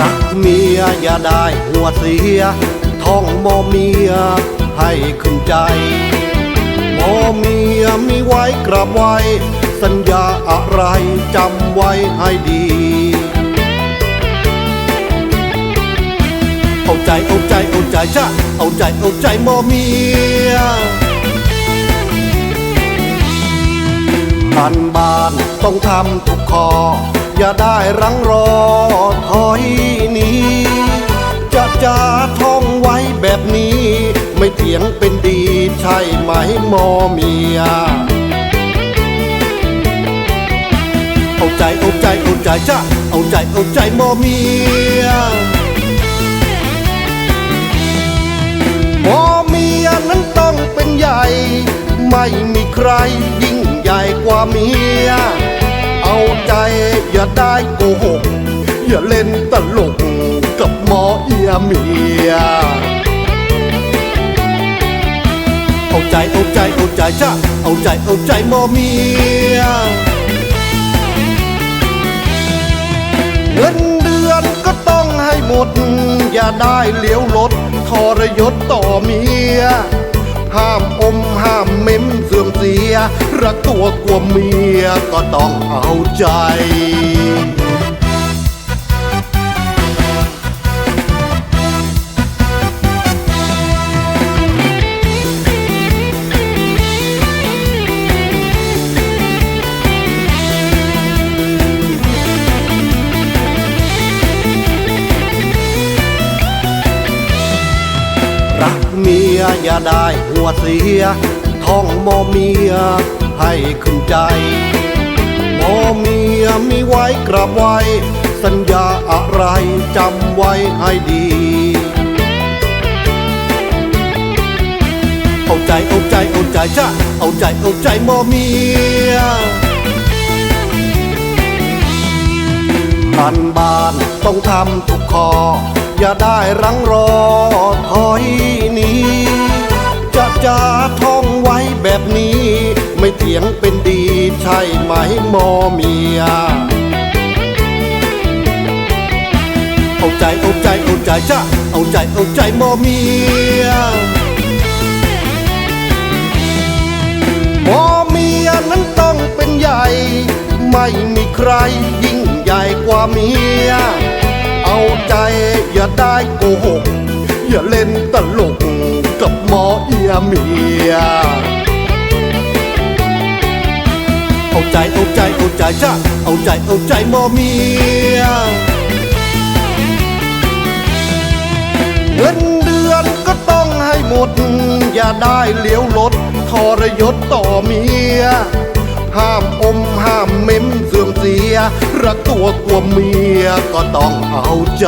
รักเมียอย่าได้หัวเสียท้องมอเมียให้ขึ้นใจมอเมียมีไว้กราบไว้ สัญญาอะไรจำไว้ให้ดีเอาใจเอาใจเอาใจจ้ะเอาใจเอาใจมอเมียบ้านบ้านต้องทำทุกข้ออย่าได้รังรอถอย ยงเป็นดีใช่ไหมมอเมียเอาใจเอาใจเอาใจจ้ะเอาใจเอาใจมอเมียพอเมียนั้นต้องเป็นใหญ่ ไม่มีใครยิ่งใหญ่กว่าเมีย เอาใจอย่าได้โกหก อย่าเล่นตลกกับหมอเอียเมีย ใจเอาใจเอาใจจ้ะเอาใจเอาใจมอเมียเงินเดือนก็ต้องให้หมด อย่าได้เลี้ยวรถทรยศต่อเมีย ห้ามอมห้ามเม้มเสื่อมเสีย รักตัวกลัวเมียก็ต้องเอาใจ ยอย่าได้หัวเสียท้องมอเมียให้ขึ้นใจ มอเมียมีไว้กราบไว้ สัญญาอะไรจำไว้ให้ดี เอาใจเอาใจเอาใจจ้ะเอาใจเอาใจมอเมียบ้านบ้านต้องทำทุกข้อ อย่าได้รังรอถอยหนี้จะจาท่องไว้แบบนี้ ไม่เถียงเป็นดีใช่ไหมมอเมียเอาใจเอาใจเอาใจจ้ะเอาใจเอาใจมอเมียพอเมียนั้นต้องเป็นใหญ่ ไม่มีใครยิ่งใหญ่กว่าเมีย อย่าได้โกหก อย่าเล่นตลกกับหมอเอียเมีย เอาใจเอาใจเอาใจจ้ะเอาใจเอาใจหมอเมีย เงินเดือนก็ต้องให้หมด อย่าได้เลี้ยวรถทรยศต่อเมีย ห้ามอมห้ามเม้มเสื่อมเสีย รักตัวกลัวเมียก็ต้องเอาใจ